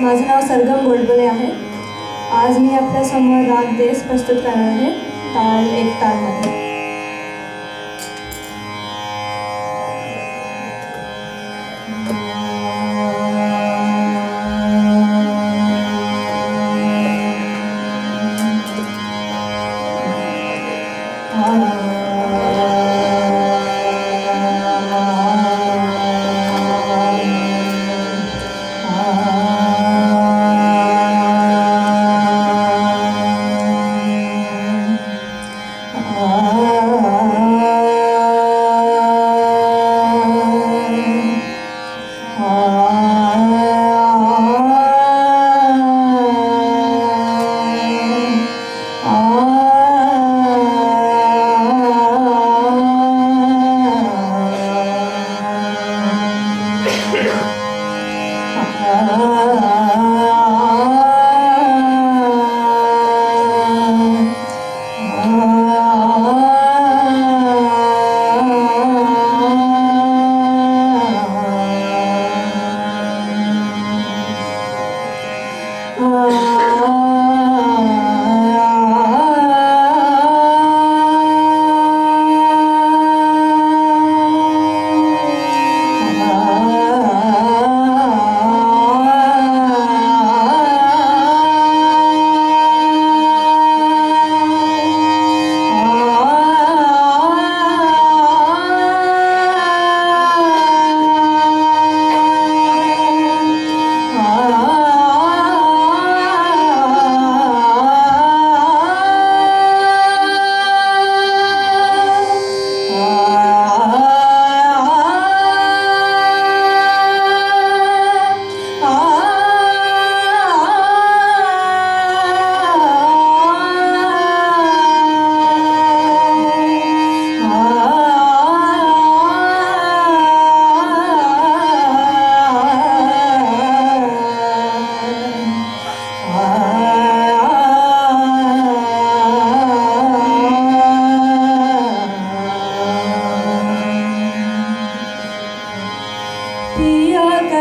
माझं नाव सरगम गोडबोले आहे. आज मी आपल्यासमोर राग देश प्रस्तुत करणार आहे. ताल एक तालमध्ये. না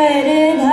कर